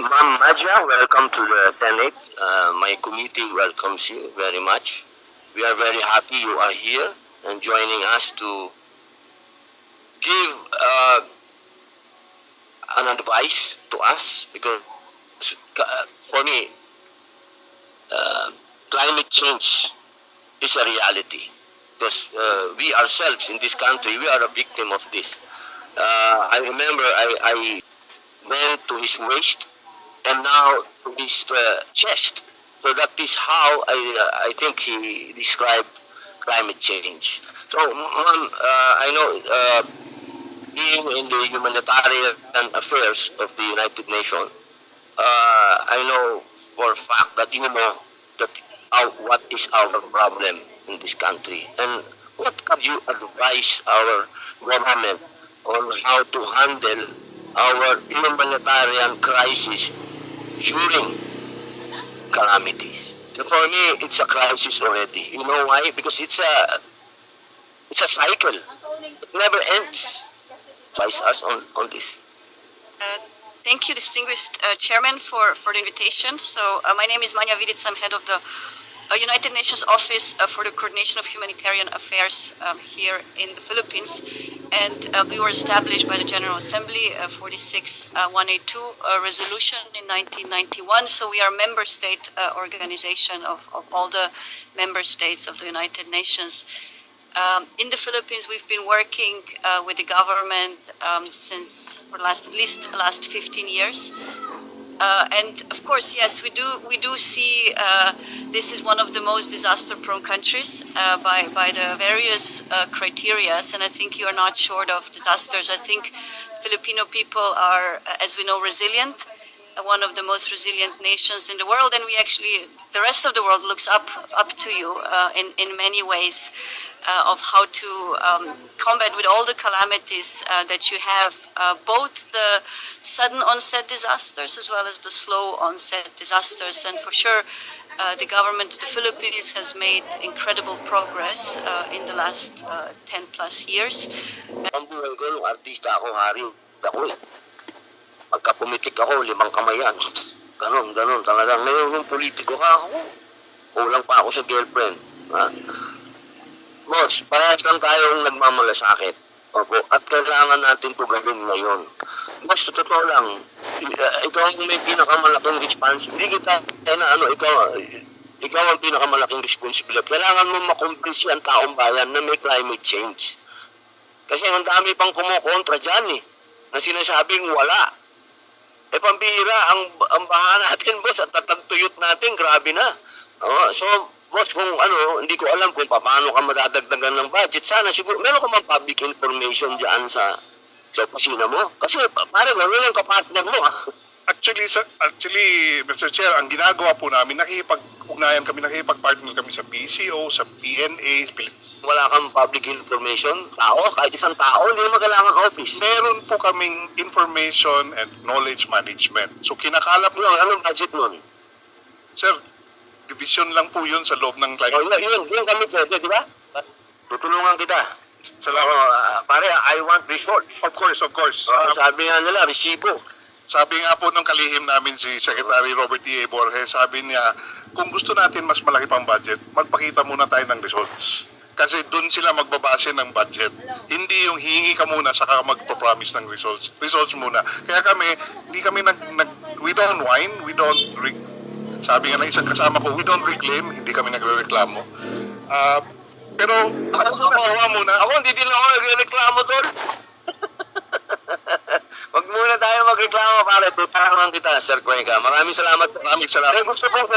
Ma'am Maja, welcome to the Senate. Uh, my committee welcomes you very much. We are very happy you are here and joining us to give uh, an advice to us because uh, for me, uh, climate change is a reality because uh, we ourselves in this country, we are a victim of this. Uh, I remember I, I went to his waist and now to his uh, chest. So that is how I, uh, I think he described climate change. So, ma'am, uh, I know uh, being in the humanitarian affairs of the United Nations, I know for a fact that you know that our, what is our problem in this country and what can you advise our government on how to handle our humanitarian crisis during calamities. For me, it's a crisis already. You know why? Because it's a it's a cycle. It never ends. Advise us on, on this. Uh, Thank you, distinguished uh, chairman, for, for the invitation. So uh, my name is Manya Viditz. I'm head of the uh, United Nations Office uh, for the Coordination of Humanitarian Affairs um, here in the Philippines. And uh, we were established by the General Assembly, uh, 46 uh, resolution in 1991. So we are a member state uh, organization of, of all the member states of the United Nations. Um, in the Philippines, we've been working uh, with the government um, since for last at least the last 15 years. Uh, and of course, yes, we do we do see uh, this is one of the most disaster-prone countries uh, by by the various uh, criterias, and I think you are not short of disasters. I think Filipino people are, as we know, resilient one of the most resilient nations in the world, and we actually, the rest of the world looks up up to you uh, in in many ways uh, of how to um, combat with all the calamities uh, that you have, uh, both the sudden onset disasters as well as the slow onset disasters, and for sure. Uh, the government of the Philippines has made incredible progress uh, in the last uh, 10 plus years. Pagka pumitik ako, limang kamay yan. Ganon, ganon talaga. Ngayon, nung politiko ka ako, kulang pa ako sa girlfriend. Ha? Boss, parehas lang tayong nagmamalasakit. Opo, at kailangan natin ito gawin ngayon. Boss, totoo lang, ikaw ang may pinakamalaking responsibility. Hindi kita, eh, na ano, ikaw, ikaw ang pinakamalaking responsibility. Kailangan mo makumplis ang taong bayan na may climate change. Kasi ang dami pang kumukontra dyan eh, na sinasabing wala. Eh pambihira, ang, ang baha natin boss at tatagtuyot natin, grabe na. Oo, so boss, kung ano, hindi ko alam kung paano ka madadagdagan ng budget. Sana siguro, meron ka mang public information dyan sa sa opisina mo. Kasi pa- pare, gano'n yung kapatner mo ah. Actually, sir, actually, Mr. Chair, ang ginagawa po namin, nakikipag-ugnayan kami, nakikipag-partner kami sa PCO, sa PNA, Pilip- Wala kang public information, tao, kahit isang tao, hindi mo kailangan office. Meron po kaming information and knowledge management. So, kinakalap Ano, anong budget nun? Sir, division lang po yun sa loob ng Oh, climate. yun, yun, yun kami pwede, di ba? Tutulungan kita. Salamat. Oh, pare, I want results. Of course, of course. Oh, Uh, sabi nga nila, resibo. sabi nga po nung kalihim namin si Secretary Robert E. A. Borges, sabi niya, kung gusto natin mas malaki pang budget, magpakita muna tayo ng results. Kasi doon sila magbabase ng budget. Hindi yung hingi ka muna saka magpo-promise ng results. Results muna. Kaya kami, hindi kami nag, nag we don't whine, we don't re- sabi nga ng isang kasama ko, we don't reclaim, hindi kami nagre-reklamo. Ah, pero ako, ako muna. Ako, hindi din ako nagreklamo tol. Wag muna tayo magreklamo, pare. Tutulungan kita, Sir Cuenca. Maraming salamat. Maraming salamat. Gusto po